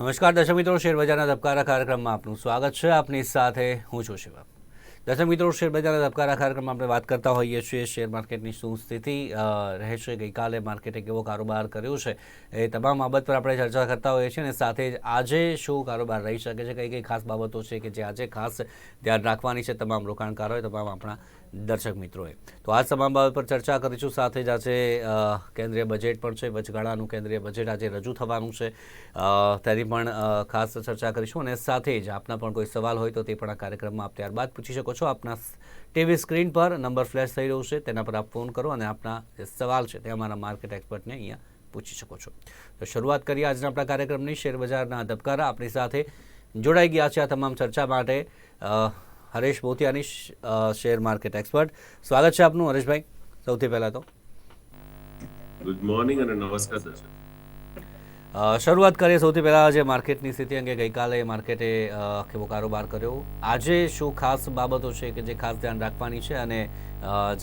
નમસ્કાર, દર્શક મિત્રો. શેર બજારના ધબકારા કાર્યક્રમમાં આપનું સ્વાગત છે. આપની સાથે હું છું શિવમ. દર્શક મિત્રો, શેર બજારના ધબકારા કાર્યક્રમમાં આપણે વાત કરતા હોઈએ છીએ. શેર માર્કેટની શું સ્થિતિ રહે છે? ગઈકાલે માર્કેટે કેવો કારોબાર કર્યો છે? એ તમામ બાબત પર આપણે ચર્ચા કરતા હોઈએ છીએ અને સાથે આજે શું કારોબાર રહી શકે છે? કઈ કઈ ખાસ બાબતો છે કે જે આજે ખાસ ધ્યાન રાખવાની છે? તમામ રોકાણકારોએ તમામ આપણા દર્શક મિત્રોએ. તો આ તમામ બાબત પર ચર્ચા કરીશું. સાથે જ આજે કેન્દ્રીય બજેટ પણ છે. વચગાળાનું કેન્દ્રીય બજેટ આજે રજૂ થવાનું છે. તેની પણ ખાસ ચર્ચા કરીશું. અને સાથે જ આપના પણ કોઈ સવાલ હોય તો તે પણ આ કાર્યક્રમમાં આપ ત્યારબાદ પૂછી શકો છો. આપના ટીવી સ્ક્રીન પર નંબર ફ્લેશ થઈ રહ્યું છે. તેના પર આપ ફોન કરો અને આપના જે સવાલ છે તે અમારા માર્કેટ એક્સપર્ટને અહીંયા પૂછી શકો છો. તો શરૂઆત કરીએ આજના આપણા કાર્યક્રમની. શેર બજારના ધબકારા આપણી સાથે જોડાઈ ગયા છે આ તમામ ચર્ચા માટે. હરેશ મોતિયાની શેર માર્કેટ એક્સપર્ટ. સ્વાગત છે આપનું હરેશભાઈ. સૌથી પહેલાં તો. ગુડ મોર્નિંગ અને નમસ્કાર દર્શક. શરૂઆત કરીએ સૌથી પહેલાં જે માર્કેટની સ્થિતિ અંગે. ગઈકાલે માર્કેટે કેવો કારોબાર કર્યો? આજે શું ખાસ બાબતો છે કે જે ખાસ ધ્યાન રાખવાની છે અને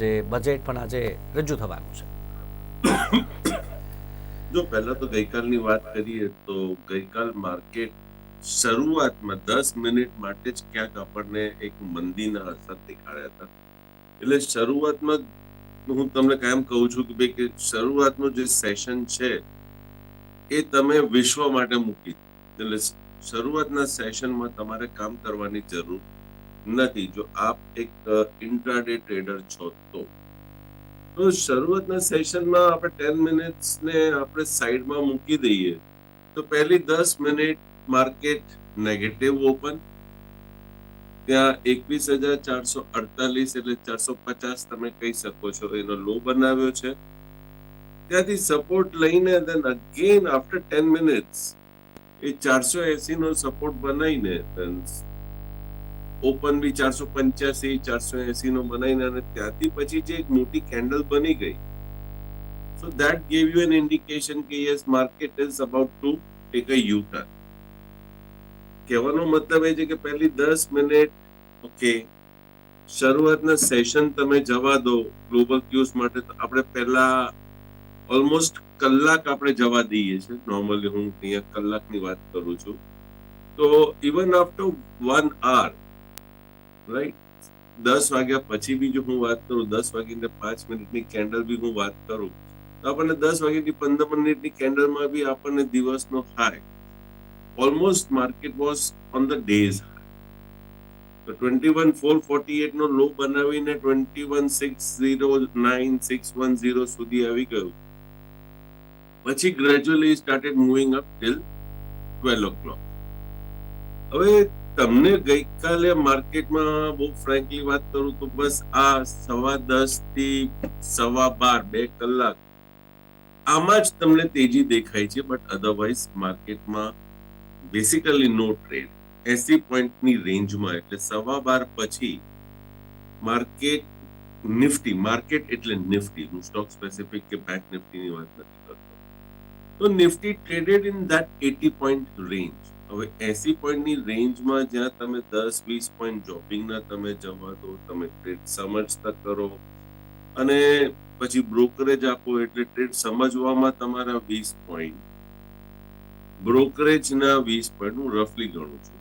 જે બજેટ પણ આજે રજૂ થવાનું છે? જો પહેલા તો ગઈકાલની વાત કરીએ તો ગઈકાલ માર્કેટ શરૂઆતમાં દસ મિનિટ માટે જ ક્યાંક આપણને એક મંદીના અસર દેખાડ્યા હતા. એટલે શરૂઆતમાં હું તમને કાયમ કહું છું કે ભાઈ કે શરૂઆતનું જે સેશન છે, એ તમે વિશ્વ માટે મૂકી એટલે શરૂઆતના સેશનમાં તમારે કામ કરવાની જરૂર નથી. જો આપ એક ઇન્ટ્રાડે ટ્રેડર છો તો. તો શરૂઆતના સેશનમાં આપણે ટેન મિનિટ્સને આપણે સાઈડમાં મૂકી દઈએ. તો પહેલી દસ મિનિટ માર્કેટ નેગેટિવ ઓપન ત્યાં એકવીસ હજાર ચારસો અડતાલીસ એટલે ચારસો પચાસ તમે કહી શકો છો એનો લો બનાવ્યો છે. ત્યાંથી સપોર્ટ લઈને then again after ten minutes એ ચારસો એસી નો સપોર્ટ બનાવીને ઓપન બી ચારસો પંચ્યાસી, ચારસો એસી નો બનાવીને અને ત્યાંથી પછી જે એક મોટી કેન્ડલ બની ગઈ. So that gave you an indication કે yes market is about to take a U turn કહેવાનો મતલબ એ છે કે પહેલી દસ મિનિટ, ઓકે, શરૂઆતના સેશન તમે જવા દો ગ્લોબલ ક્યુઝ માટે આપણે પહેલા ઓલમોસ્ટ કલાક આપણે જવા દઈએ છીએ. નોર્મલી હું અહીંયા કલાકની વાત કરું છું. તો even after one hour right દસ વાગ્યા પછી બી જો હું વાત કરું, દસ વાગીને પાંચ મિનિટની કેન્ડલ બી હું વાત કરું, તો આપણને દસ વાગ્યાથી પંદર મિનિટની કેન્ડલમાં બી આપણને દિવસનો high almost market was on the days તો twenty one four forty eight નો લો બનાવીને twenty one six zero nine six one zero સુધી આવી ગયું. પછી gradually started moving up till twelve o'clock હવે તમને ગઈકાલે માર્કેટમાં બહુ ફ્રેન્કલી વાત કરું તો બસ આ સવા દસથી સવા બાર, બે કલાક આમાં જ તમને તેજી દેખાય છે બટ અધરવાઇઝ માર્કેટમાં બેસિકલી નો ટ્રેડ એસી પોઈન્ટની રેન્જમાં એટલે સવા બાર પછી માર્કેટ નિફ્ટી માર્કેટ એટલે નિફ્ટી હું સ્ટોક સ્પેસિફિક કે બેંક નિફ્ટીની વાત નથી કરતો. તો Nifty traded in that eighty point range હવે એસી પોઈન્ટની રેન્જમાં જ્યાં તમે દસ, વીસ પોઈન્ટ જોબિંગના તમે જવા દો, તમે ટ્રેડ સમજતા કરો. અને પછી બ્રોકરેજ આપો એટલે ટ્રેડ સમજવામાં તમારા વીસ પોઈન્ટ બ્રોકરેજના વીસ પોઈન્ટ હું રફલી ગણું છું.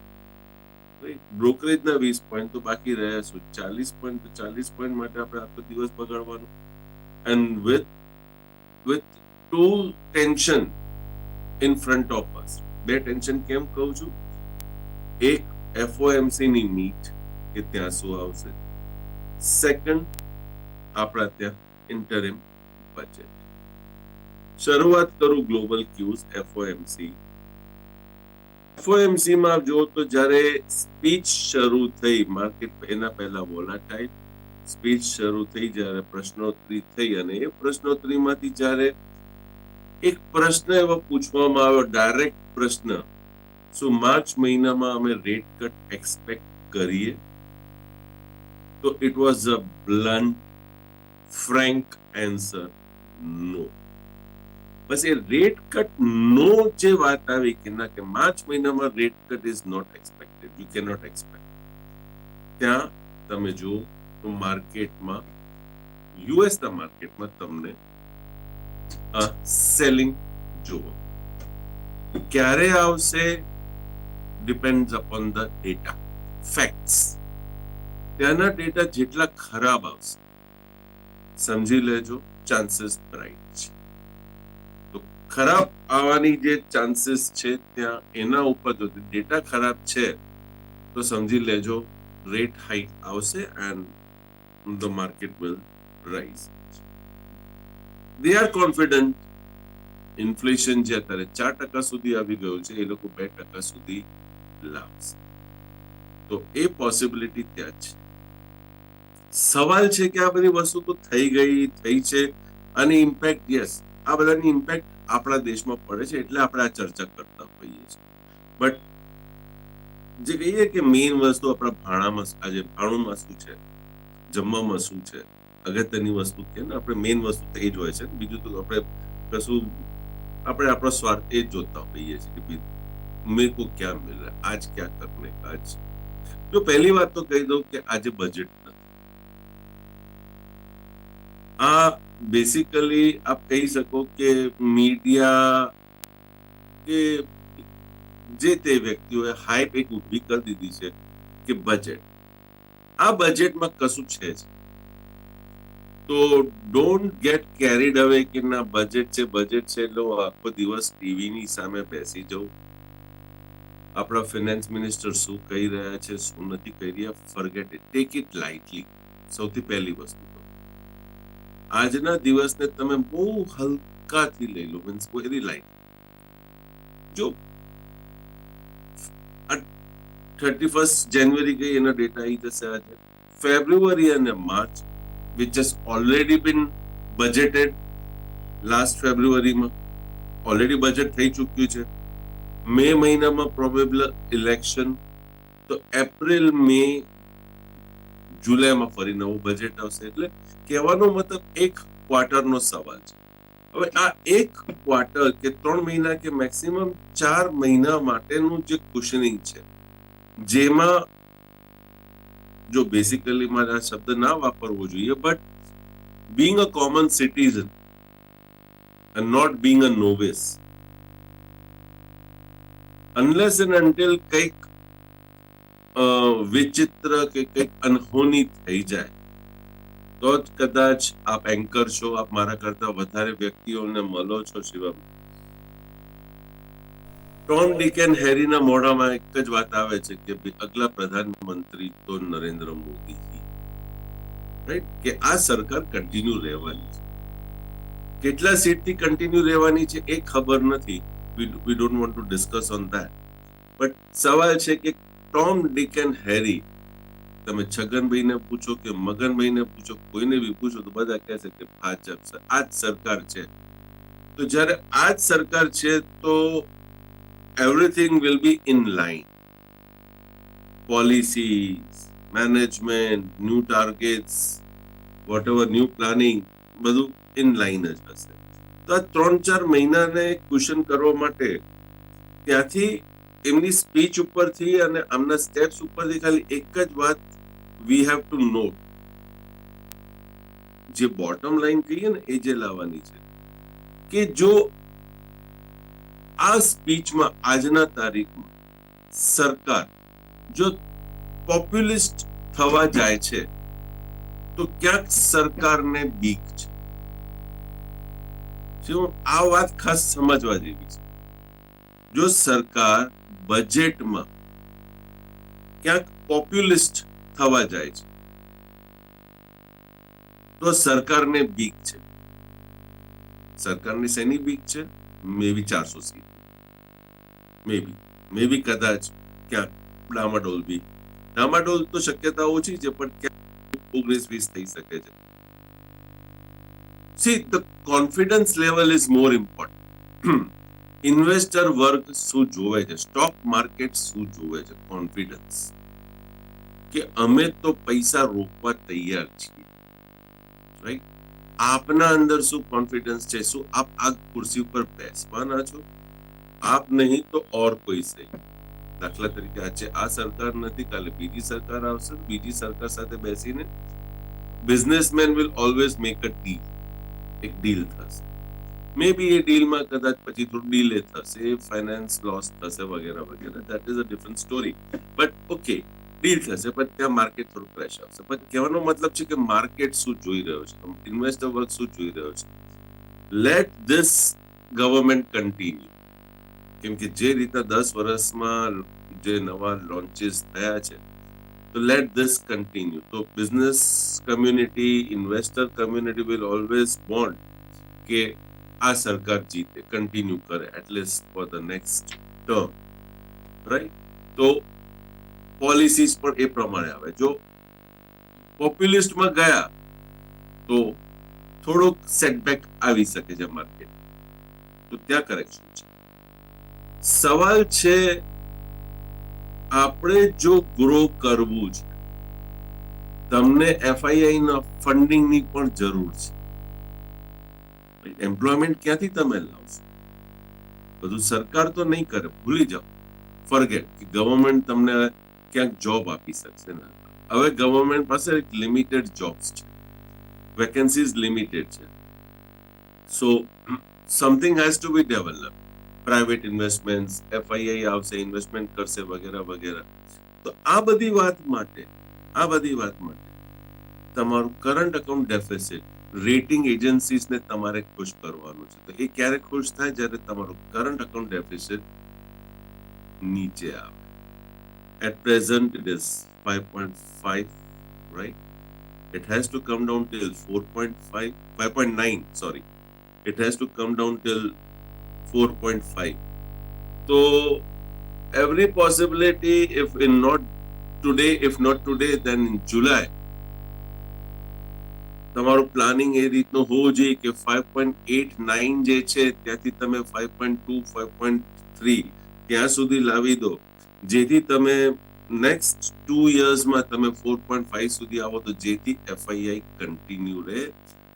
બ્રોકરેજના વીસ પોઈન્ટ તો બાકી રહ્યા છું. ચાલીસ પોઈન્ટ ચાલીસ પોઈન્ટ માટે આપણે આખો દિવસ બગાડવાનો. And with with two tension in front of us બે ટેન્શન કેમ કહું છું? એક એફઓએમસી ની મીટ કે ત્યાં શું આવશે? સેકન્ડ આપણા ત્યાં ઇન્ટરિમ બજેટ શરૂઆત કરું ગ્લોબલ ક્યુઝ એફઓએમસી એફઓએમસી માં જો તો જ્યારે સ્પીચ શરૂ થઈ માર્કેટ એના પહેલા વોલાટાઇલ સ્પીચ શરૂ થઈ જ્યારે પ્રશ્નોત્તરી થઈ અને એ પ્રશ્નોત્તરીમાંથી જ્યારે એક પ્રશ્ન એવો પૂછવામાં આવ્યો ડાયરેક્ટ પ્રશ્ન, શું માર્ચ મહિનામાં અમે રેટ કટ એક્સપેક્ટ કરીએ? તો it was a blunt frank answer નો બસ એ રેટ કટ નો જે વાત આવી કે ના, કે માર્ચ મહિનામાં rate cut is not expected you can not expect ત્યાં તમે જુઓ તો માર્કેટમાં યુએસના માર્કેટમાં તમને સેલિંગ જુઓ ક્યારે આવશે? Depend upon the data facts ત્યાંના ડેટા જેટલા ખરાબ આવશે, સમજી લેજો ચાન્સીસ બ્રાઇટ છે. ખરાબ આવવાની જે ચાન્સીસ છે ત્યાં એના ઉપર જો ડેટા ખરાબ છે, તો સમજી લેજો રેટ હાઈક આવશે and the market will rise they are confident inflation જે અત્યારે ચાર ટકા સુધી આવી ગયું છે, એ લોકો બે ટકા સુધી લાવશે. તો એ પોસિબિલિટી ત્યાં છે. સવાલ છે કે આ બધી વસ્તુ તો થઈ ગઈ, થઈ છે, અને ઇમ્પેક્ટ યસ આ બધાની ઇમ્પેક્ટ આપણા દેશમાં પડે છે એટલે આપણે આ ચર્ચા કરતા હોઈએ છીએ. બટ જે કહીએ કે મેઇન વસ્તુ આપણા ભાણામાં આજે ભાણુંમાં શું છે? જમવામાં શું છે? અગત્યની વસ્તુ કે ને, આપણે મેઇન વસ્તુ તો જ હોય છે. બીજું તો આપણે કશું, આપણે આપણો સ્વાર્થ એ જ જોતા હોઈએ છીએ કે મેરે કો ક્યાં મિલ આજ ક્યાં કરને આજ જો પહેલી વાત તો કહી દઉં કે આજે બજેટ નથી. આ બેસિકલી આપ કહી શકો કે મીડિયા કે જે તે વ્યક્તિઓએ હાઈપ એક ઊભી કરી દીધી છે કે બજેટ આ બજેટમાં કશું છે તો ડોન્ટ ગેટ કેરીડ અવે કે ના બજેટ છે બજેટ છે એટલે આખો દિવસ ટીવીની સામે બેસી જાઉં આપણા ફિનાન્સ મિનિસ્ટર શું કહી રહ્યા છે, શું નથી કહી રહ્યા forget it take it lightly સૌથી પહેલી વસ્તુ. આજના દિવસને તમે બહુ હલકાથી લઈ લો મીન્સ વેરી લાઈટ જો થર્ટી ફર્સ્ટ જાન્યુઆરી ગઈ, એના ડેટા આવી જશે આજે. ફેબ્રુઆરી અને March which has already been budgeted last ફેબ્રુઆરીમાં ઓલરેડી બજેટ થઈ ચૂક્યું છે. મે મહિનામાં પ્રોબેબલ ઇલેક્શન તો એપ્રિલ મે જુલાઈમાં ફરી નવું બજેટ આવશે. એટલે કહેવાનો મતલબ એક ક્વાર્ટરનો સવાલ છે. હવે આ એક ક્વાર્ટર કે ત્રણ મહિના કે મેક્સિમમ ચાર મહિના માટેનું જે કુશનિંગ છે જેમાં જો બેસિકલી મારે આ શબ્દ ના વાપરવો જોઈએ but being a common citizen and not being a novice unless and until કંઈક અ, વિચિત્ર કે કંઈક અનહોની થઈ જાય તો જ કદાચ આપ એન્કર છો, આપ મારા કરતા વધારે વ્યક્તિઓને મળો છો શિવમ. ટોમ ડીકેન હેરીના મોઢામાં એક જ વાત આવે છે કે અગલા પ્રધાનમંત્રી તો નરેન્દ્ર મોદી રાઈટ કે આ સરકાર કન્ટિન્યુ રહેવાની છે. કેટલા સીટથી કન્ટિન્યુ રહેવાની છે એ ખબર નથી. We don't want to discuss on that but સવાલ છે કે ટોમ ડીકેન હેરી તમે છગનભાઈને પૂછો કે મગનભાઈને પૂછો, કોઈને બી પૂછો, તો બધા કહે છે કે ભાજપ આ જ સરકાર છે. તો જ્યારે આ જ સરકાર છે, તો everything will be in line policy management new targets whatever new planning બધું ઇન લાઈન જ હશે. તો આ ત્રણ ચાર મહિનાને કુશન કરવા માટે ત્યાંથી એમની સ્પીચ ઉપરથી અને આમના સ્ટેપ્સ ઉપરથી ખાલી એક જ વાત વી હેવ ટુ નો જે બોટમ લાઈન કહીએ ને, એ જે લાવવાની છે. કે જો આ સ્પીચમાં આજના તારીખમાં સરકાર જો પોપ્યુલિસ્ટ થવા જાય છે, તો ક્યાંક સરકારને બીક છે. શું? આ વાત ખાસ સમજવા જેવી છે. જો સરકાર બજેટમાં ક્યાંક પોપ્યુલિસ્ટ થવા જાય છે. તો સરકારને બીક છે. સરકારને શેની બીક છે? મે બી ચારસો સીટ મે બી મે બી કદાચ ક્યાંક ડામાડોલ બી. ડામાડોલ તો શક્યતા ઓછી છે, પણ ક્યાંક ઓગણીસ વીસ થઈ શકે છે. See the confidence level is more important investor વર્ગ શું જોવે છે? સ્ટોક માર્કેટ શું જોવે છે? કોન્ફિડન્સ કે અમે તો પૈસા રોકવા તૈયાર છીએ રાઈટ આપના અંદર શું કોન્ફિડન્સ છે શું આપ આ ખુરશી ઉપર બેસવાના છો આપ નહીં તો ઓર કોઈ સહી દાખલા તરીકે આજે આ સરકાર નથી કાલે બીજી સરકાર આવશે બીજી સરકાર સાથે બેસીને businessman will always make a deal એક ડીલ થશે મે બી એ ડીલમાં કદાચ પછી થોડું ડીલે થશે ફાઇનાન્સ લોસ થશે વગેરે વગેરે that is a different story but okay deal થશે, પણ ત્યાં માર્કેટ થોડું ક્રેશ આવશે. પણ કહેવાનો મતલબ છે કે માર્કેટ શું જોઈ રહ્યો છે? ઇન્વેસ્ટર વર્ગ શું જોઈ રહ્યો છે? લેટ ધીસ ગવર્મેન્ટ કન્ટિન્યુ કેમ કે જે રીતના દસ વર્ષમાં જે નવા લોન્ચીસ થયા છે, તો લેટ ધીસ કન્ટિન્યુ તો business community investor community will always want કે આ સરકાર જીતે કન્ટિન્યુ કરે at least for the next term right તો પોલિસીસ પણ એ પ્રમાણે આવે. જો પોપ્યુલિસ્ટમાં ગયા, તો થોડોક સેટબેક આવી શકે છે માર્કેટ તો ત્યાં કરેક્શન છે. સવાલ છે, આપણે જો ગ્રો કરવું છે, તમને એફઆઈઆઈ ના ફંડિંગની પણ જરૂર છે. એમ્પ્લોયમેન્ટ ક્યાંથી તમે લાવશો? બધું સરકાર તો નહીં કરે. ભૂલી જાઓ. ફરગેટ કે ગવર્મેન્ટ તમને ક્યાંક જોબ આપી શકશે ને? હવે ગવર્મેન્ટ પાસે લિમિટેડ જોબ્સ છે. વેકેન્સીઝ લિમિટેડ છે. So something has to be develop private investment FII આવશે ઇન્વેસ્ટમેન્ટ કરશે, વગેરે વગેરે. તો આ બધી વાત માટે, આ બધી વાત માટે તમારું કરંટ અકાઉન્ટ ડેફિસિટ રેટિંગ એજન્સીસને તમારે ખુશ કરવાનું છે. તો એ ક્યારે ખુશ થાય? જ્યારે તમારું કરંટ અકાઉન્ટ ડેફિસિટ નીચે આવે. At present, it is 5.5 right it has to come down till 4.5 5.9 sorry it has to come down till 4.5 so every possibility if in not today if not today then in july તમારું planning એ રીતનું હોવું જોઈએ કે five point eight nine જે છે ત્યાંથી તમે five point two five point three ત્યાં સુધી લાવી દો જેથી તમે નેક્સ્ટ ટુ યર્સમાં તમે ફોર પોઈન્ટ ફાઈવ સુધી આવો તો જેથી એફઆઈઆઈ કન્ટિન્યુ રહે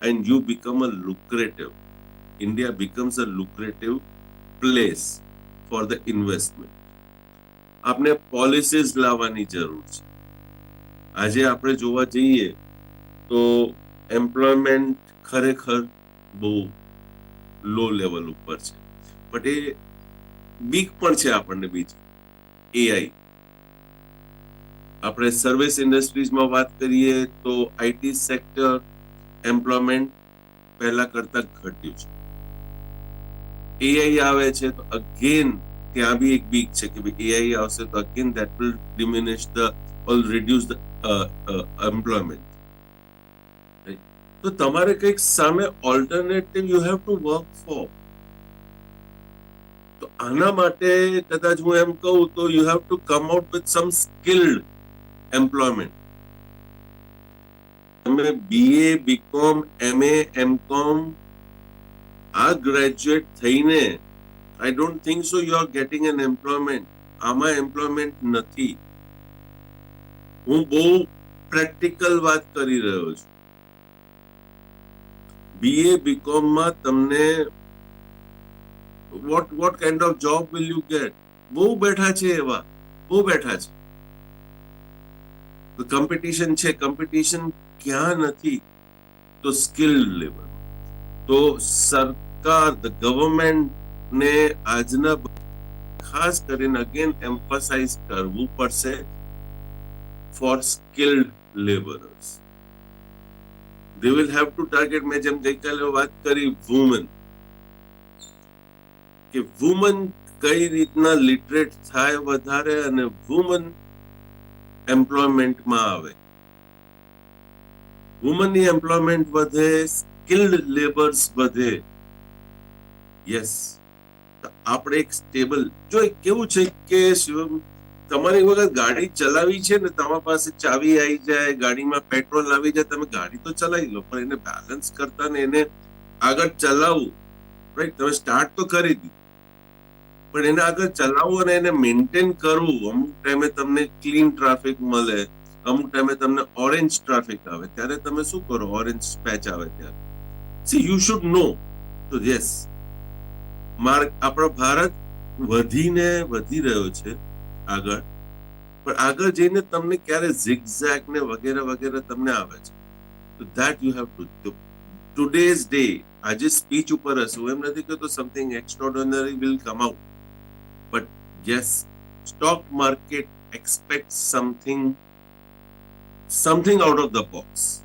and you become a lucrative India becomes a lucrative place for the investment આપણે પોલિસીસ લાવવાની જરૂર છે. આજે આપણે જોવા જઈએ તો એમ્પ્લોયમેન્ટ ખરેખર બહુ લો લેવલ ઉપર છે. બટ એ બીક પણ છે આપણને બીજી. એઆઈ આપણે સર્વિસ ઇન્ડસ્ટ્રીઝમાં વાત કરીએ તો આઈટી સેક્ટર એમ્પ્લોયમેન્ટ પહેલા કરતા ઘટ્યું છે. એઆઈ આવે છે તો અગેન ત્યાં બી એક બીક છે કે ભાઈ એઆઈ આવશે તો again that will diminish the all reduce the employment તો તમારે કંઈક સામે alternative you have to work for તો આના માટે કદાચ હું એમ કહું તો you have to come out with some skilled employment તમે બીએ બીકોમ એમએ એમકોમ આ ગ્રેજ્યુએટ થઈને I don't think so you are getting an employment આમાં એમ્પ્લોયમેન્ટ નથી. હું બહુ પ્રેક્ટિકલ વાત કરી રહ્યો છું. બીએ બીકોમમાં તમને what what kind of job will you get બહુ બેઠા છે એવા બહુ બેઠા છે કોમ્પિટિશન છે કોમ્પિટિશન ક્યાં નથી તો સ્કિલ લેવલ તો સરકાર ધ ગવર્મેન્ટ ને આજના ખાસ કરીને અગેન એમ્ફસાઇઝ કરવું પડશે for skilled labourers they will have to target મેં જેમ ગઈકાલે વાત કરી વુમન કે વુમન કઈ રીતના લિટરેટ થાય વધારે અને વુમન એમ્પ્લોયમેન્ટમાં આવે. વુમનની એમ્પ્લોયમેન્ટ વધે સ્કિલ્ડ લેબર્સ વધે. યસ આપણે એક સ્ટેબલ જો કેવું છે કે શિવમ, તમારી વખત ગાડી ચલાવી છે ને તમારી પાસે ચાવી આવી જાય, ગાડીમાં પેટ્રોલ આવી જાય, તમે ગાડી તો ચલાવી લો, પણ એને બેલેન્સ કરતા ને એને આગળ ચલાવવું. રાઈટ તમે સ્ટાર્ટ તો કરી દીધું. પણ એને આગળ ચલાવવું અને એને મેન્ટેન કરવું, અમુક ટાઈમે તમને ક્લીન ટ્રાફિક મળે, અમુક ટાઈમે તમને ઓરેન્જ ટ્રાફિક આવે, ત્યારે તમે શું કરો? ઓરેન્જ પેચ આવે ત્યારે. સી યુ શુડ નો તો યસ માર્ગ આપણો ભારત વધીને વધી રહ્યો છે આગળ, પણ આગળ જઈને તમને ક્યારે ઝિગઝેગ ને વગેરે વગેરે તમને આવે છે. તો that you have to today's day આજે સ્પીચ ઉપર હશું, એમ નથી કહેતો something extraordinary will come out but stock market expects something something out out of box.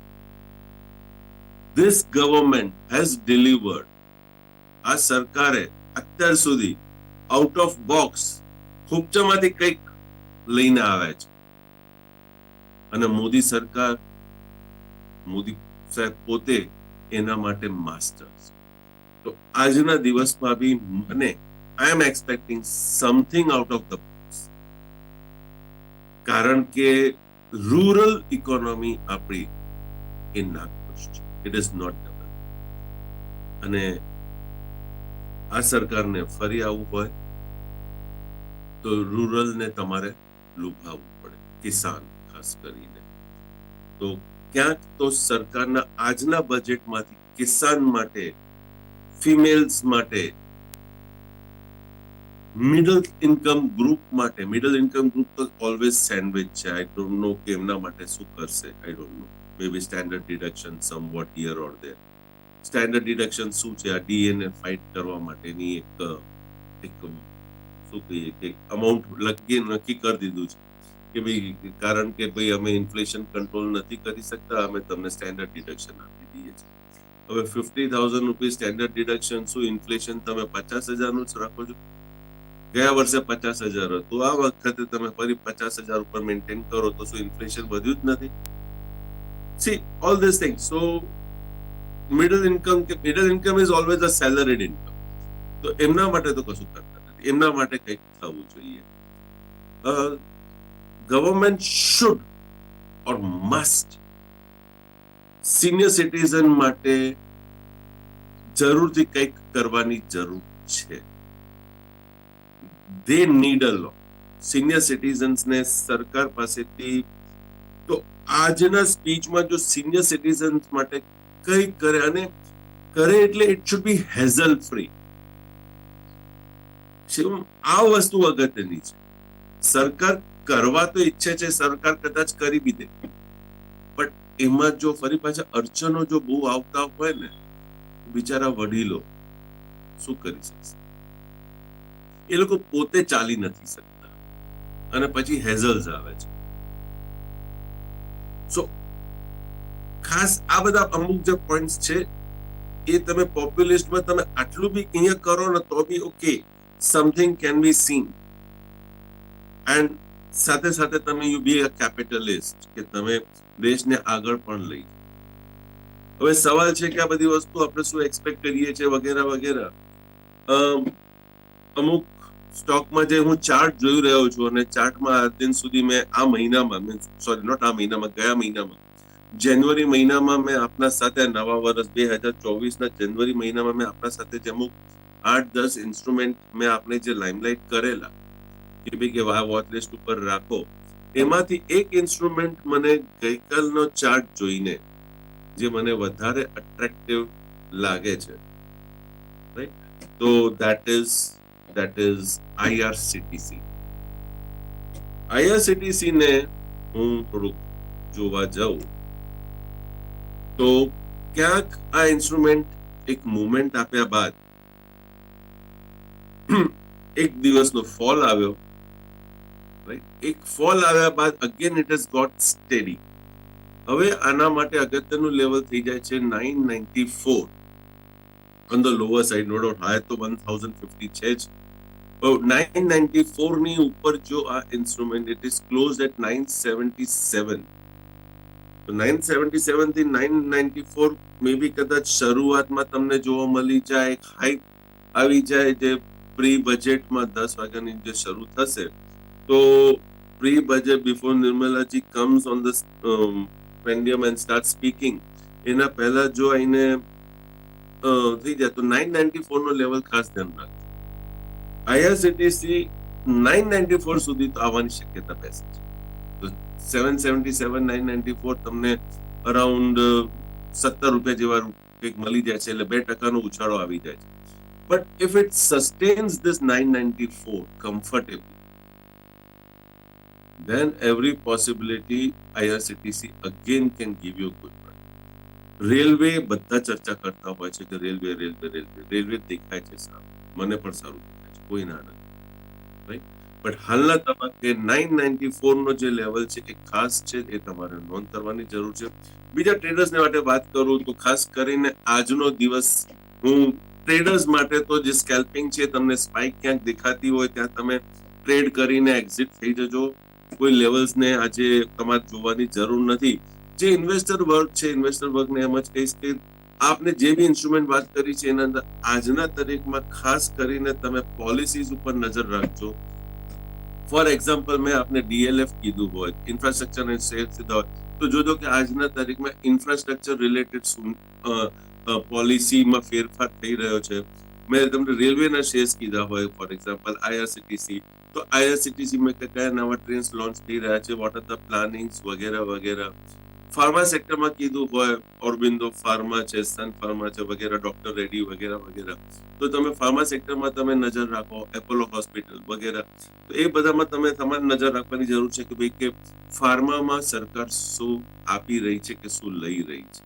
Box government has delivered આ સરકારે અત્યાર સુધી આઉટ ઓફ બોક્સ ખૂબચામાંથી કંઈક લઈને આવે છે. અને મોદી સરકાર, મોદી સાહેબ પોતે એના માટે માસ્ટર તો આજના દિવસમાં બી મને I am expecting something out of the box કારણ કે રૂરલ ઇકોનોમી આપણી એ નાખોશ છે ઇટ ઇઝ નોટ ડબલ અને આ સરકારને ફરી આવવું હોય તો રૂરલને તમારે લુભાવવું પડે કિસાન ખાસ કરીને તો ક્યાંક તો સરકારના આજના બજેટમાંથી કિસાન માટે ફિમેલ્સ માટે મિડલ ઇન્કમ ગ્રુપ માટે મિડલ ઇન્કમ ગ્રુપ તો ઓલવેઝ સેન્ડવિચ છે. આઈ ડોન્ટ નો કે એમના માટે શું કરશે. I don't know maybe standard deduction somewhat here or there standard deduction શું છે? આ ડીએનએ ફાઇટ કરવા માટેની એક એક, શું કહીએ કે અમાઉન્ટ લખી, નક્કી કરી દીધું છે. કે ભાઈ, કારણ કે ભાઈ અમે ઇન્ફ્લેશન કંટ્રોલ નથી કરી શકતા, અમે તમને સ્ટેન્ડર્ડ ડિડક્શન આપી દઈએ છીએ. હવે fifty thousand rupees standard deduction શું? ઇન્ફ્લેશન તમે પચાસ હજારનું જ રાખો છો? ગયા વર્ષે પચાસ હજાર હતું. આ વખતે તમે ફરી પચાસ હજાર ઉપર મેન્ટેન કરો તો શું ઇન્ફ્લેશન વધ્યું જ નથી? See all this thing so middle income કે middle income is always a salaried income તો એમના માટે તો કશું કરતા નથી. એમના માટે કંઈક થવું જોઈએ. Government should or must senior citizen માટે જરૂરથી કંઈક કરવાની જરૂર છે. દે નીડ લો સિનિયર સિટીઝન્સને સરકાર પાસેથી તો આજના સ્પીચમાં જો સિનિયર સિટીઝન્સ માટે કંઈક કરે અને કરે એટલે it should be hassle free Shivam આ વસ્તુ અગત્યની છે સરકાર કરવા તો ઈચ્છે છે સરકાર કદાચ કરી બી દે બટ એમાં જો ફરી પાછા અડચણો જો બહુ આવતા હોય ને બિચારા વડીલો શું કરી શકશે એ લોકો પોતે ચાલી નથી શકતા. અને પછી હેઝલ્સ આવે છે. સો ખાસ આ બધા અમુક જે પોઈન્ટ્સ છે, એ તમે પોપ્યુલિસ્ટમાં તમે આટલું બી અહીંયા કરો ને તો be okay something can be seen and સાથે સાથે તમે યુ બી અ કેપિટલિસ્ટ કે તમે દેશને આગળ પણ લઈ હવે સવાલ છે કે આ બધી વસ્તુ આપણે શું એક્સપેક્ટ કરીએ છીએ વગેરે વગેરે? અમુક સ્ટોકમાં જે હું ચાર્ટ જોઈ રહ્યો છું અને ચાર્ટમાં આજ દિન સુધી મેં આ મહિનામાં સોરી નોટ આ મહિનામાં, ગયા મહિનામાં જાન્યુઆરી મહિનામાં મેં આપના સાથે નવા વર્ષ બે હજાર ચોવીસના જાન્યુઆરી મહિનામાં મેં આપના સાથે જે અમુક આઠ દસ ઇન્સ્ટ્રુમેન્ટ મેં આપને જે લાઇમલાઇટ કરેલા કે ભાઈ કે આ વોચ લિસ્ટ ઉપર રાખો. એમાંથી એક ઇન્સ્ટ્રુમેન્ટ મને ગઈકાલનો ચાર્ટ જોઈને, જે મને વધારે અટ્રેક્ટિવ લાગે છે. રાઈટ તો that is that is IRCTC IRCTC ને હું થોડુંક જોવા જાઉં, તો ક્યાંક આ ઇન્સ્ટ્રુમેન્ટ એક મુવમેન્ટ આપ્યા બાદ એક દિવસનો ફોલ આવ્યો. રાઈટ એક ફોલ આવ્યા બાદ again it is got steady હવે આના માટે અગત્યનું લેવલ થઈ જાય છે nine ninety four on the lower side no doubt high, તો વન થાઉઝન્ડ ફિફ્ટી છે જ. નાઇન નાઇન્ટી ફોરની ઉપર જો આ instrument it is close at nine seventy seven તો નાઇન સેવન્ટી સેવનથી nine ninety four maybe કદાચ શરૂઆતમાં તમને જોવા મળી જાય એક હાઈક આવી જાય જે પ્રી બજેટમાં દસ વાગ્યાની જે શરૂ થશે. તો pre budget before Nirmalaji comes on the podium and start speaking એના પહેલા જો આઈને થઈ જાય, તો નાઇન નાઇન્ટી ફોર નો લેવલ ખાસ ધ્યાન રાખજો. આઈઆરસીટીસી નાઇન નાઇન્ટી ફોર સુધી તો આવવાની શક્યતા બેસે છે. તો seven seventy seven nine ninety four તમને અરાઉન્ડ સત્તર રૂપિયા જેવા કંઈક મળી જાય છે એટલે બે ટકાનો ઉછાળો આવી જાય છે. But if it sustains this nine ninety four comfortable then every possibility IRCTC again can give you a good. Railway બધા ચર્ચા કરતા હોય છે કે રેલવે રેલવે રેલવે રેલવે દેખાય છે સારું. મને પણ સારું દેખાય કોઈ ના નથી. રાઈટ હાલના તબક્કે નાઇન નાઇન્ટી ફોર નો જે લેવલ છે, એ ખાસ છે, એ તમારે નોંધ કરવાની જરૂર છે. બીજા ટ્રેડર્સને માટે વાત કરું તો ખાસ કરીને આજનો દિવસ હું ટ્રેડર્સ માટે તો જે સ્કેલ્પિંગ છે તમને સ્પાઇક ક્યાંક દેખાતી હોય, ત્યાં તમે ટ્રેડ કરીને એક્ઝિટ થઈ જજો. કોઈ લેવલ્સને આજે તમારે જોવાની જરૂર નથી. જે ઇન્વેસ્ટર વર્ગ છે ઇન્વેસ્ટર વર્ગને એમ જ કહીશ કે આપને જે બી ઇન્સ્ટ્રુમેન્ટ વાત કરી છે, એના અંદર આજના તારીખમાં ખાસ કરીને તમે પોલિસીઝ ઉપર નજર રાખજો. ફોર એક્ઝામ્પલ મેં આપને ડીએલએફ કીધું હોય ઇન્ફ્રાસ્ટ્રક્ચર શેર સીધા હોય, તો જોજો કે આજના તારીખમાં ઇન્ફ્રાસ્ટ્રક્ચર રિલેટેડ પોલિસીમાં ફેરફાર થઈ રહ્યો છે. મેં તમને રેલવેના શેર્સ કીધા હોય ફોર એક્ઝામ્પલ આઈઆરસીટીસી તો આઈઆરસીટીસી મેં કયા નવા ટ્રેન્સ લોન્ચ થઈ રહ્યા છે વોટ આર ધ પ્લાનિંગ્સ વગેરે વગેરે. ફાર્મા સેક્ટરમાં કીધું હોય ઓરબિંદો ફાર્મા છે, સન ફાર્મા છે, વગેરે, ડોક્ટર રેડી વગેરે વગેરે. તો તમે ફાર્મા સેક્ટરમાં તમે નજર રાખો, એપોલો હોસ્પિટલ વગેરે. તો એ બધામાં તમે તમારે નજર રાખવાની જરૂર છે કે ભાઈ કે ફાર્મામાં સરકાર શું આપી રહી છે કે શું લઈ રહી છે.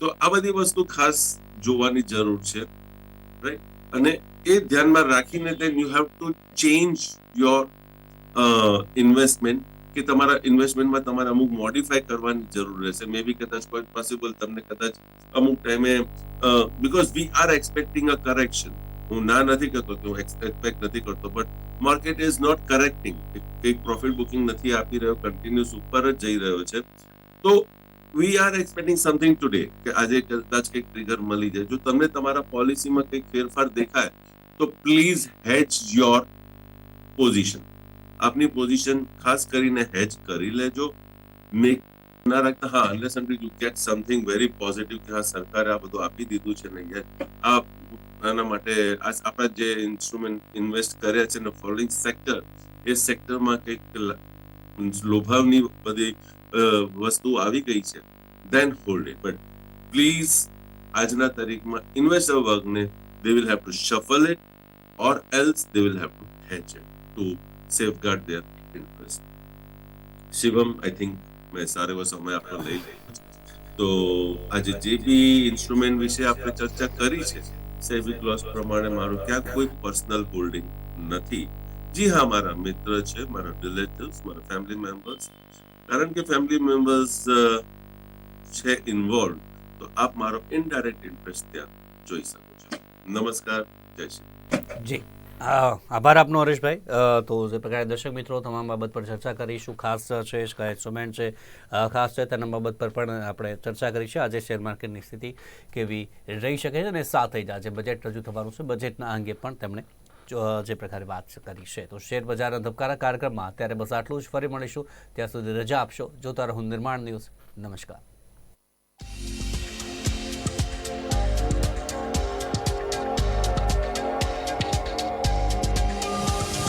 તો આ બધી વસ્તુ ખાસ જોવાની જરૂર છે રાઈટ અને એ ધ્યાનમાં રાખીને then you have to change your investment કે તમારા ઇન્વેસ્ટમેન્ટમાં તમારે અમુક મોડિફાય કરવાની જરૂર રહેશે. મે બી કદાચ પોસિબલ તમને કદાચ અમુક ટાઈમે because we are expecting a correction હું ના નથી કરતો કે હું એક્સપેક્ટ નથી કરતો but market is not correcting કંઈક પ્રોફિટ બુકિંગ નથી આપી રહ્યો કન્ટિન્યુઅસ ઉપર જ જઈ રહ્યો છે. તો we are expecting something today કે આજે કદાચ કંઈક ટ્રિગર મળી જાય. જો તમને તમારા પોલિસીમાં કંઈક ફેરફાર દેખાય, તો પ્લીઝ હેજ યોર પોઝિશન આપની પોઝિશન ખાસ કરીને હેજ કરી લેજો. મેક ના રાખતા, હા unless until you get something very positive કે, હા, સરકારે આ બધું આપી દીધું છે ને યાર આ આના માટે આપણા જે ઇન્સ્ટ્રુમેન્ટ ઇન્વેસ્ટ કર્યા છે ને ફોલોઈંગ સેક્ટર એ સેક્ટરમાં કંઈક લોભાવની બધી વસ્તુ આવી ગઈ છે. Then hold it but please આજના તારીખમાં ઇન્વેસ્ટર વર્ગને they will have to shuffle it or else they will have to hatch it to safeguard their interest. Shivam I think મેં સારો એવો સમય આપણો લઈ લીધો તો આજે જે બી ઇન્સ્ટ્રુમેન્ટ વિશે આપણે ચર્ચા કરી છે સેવી ક્લોઝ પ્રમાણે મારું ક્યાં કોઈ પર્સનલ હોલ્ડિંગ નથી જી હા મારા મિત્ર છે મારા રિલેટિવ્સ મારા ફેમિલી મેમ્બર્સ કારણ કે ફેમિલી મેમ્બર્સ છે ઇન્વોલ્વ તો આપ મારો ઇનડાયરેક્ટ ઇન્ટરેસ્ટ ત્યાં જોઈ શકો છો નમસ્કાર જય શ્રી જી આભાર આપનો હરેશભાઈ. તો જે પ્રકારે દર્શક મિત્રો તમામ બાબત પર ચર્ચા કરીશું. ખાસ છે કયા ઇન્સ્ટ્રુમેન્ટ છે. ખાસ છે, તેના બાબત પર પણ આપણે ચર્ચા કરી છે. આજે શેર માર્કેટની સ્થિતિ કેવી રહી શકે છે અને સાથે જ આજે બજેટ રજૂ થવાનું છે. બજેટના અંગે પણ તેમણે જે પ્રકારે વાત કરી છે. તો શેર બજારના ધબકારા કાર્યક્રમમાં અત્યારે બસ આટલું જ. ફરી મળીશું. ત્યાં સુધી રજા આપશો. જોતા રહો નિર્માણ ન્યૂઝ. નમસ્કાર.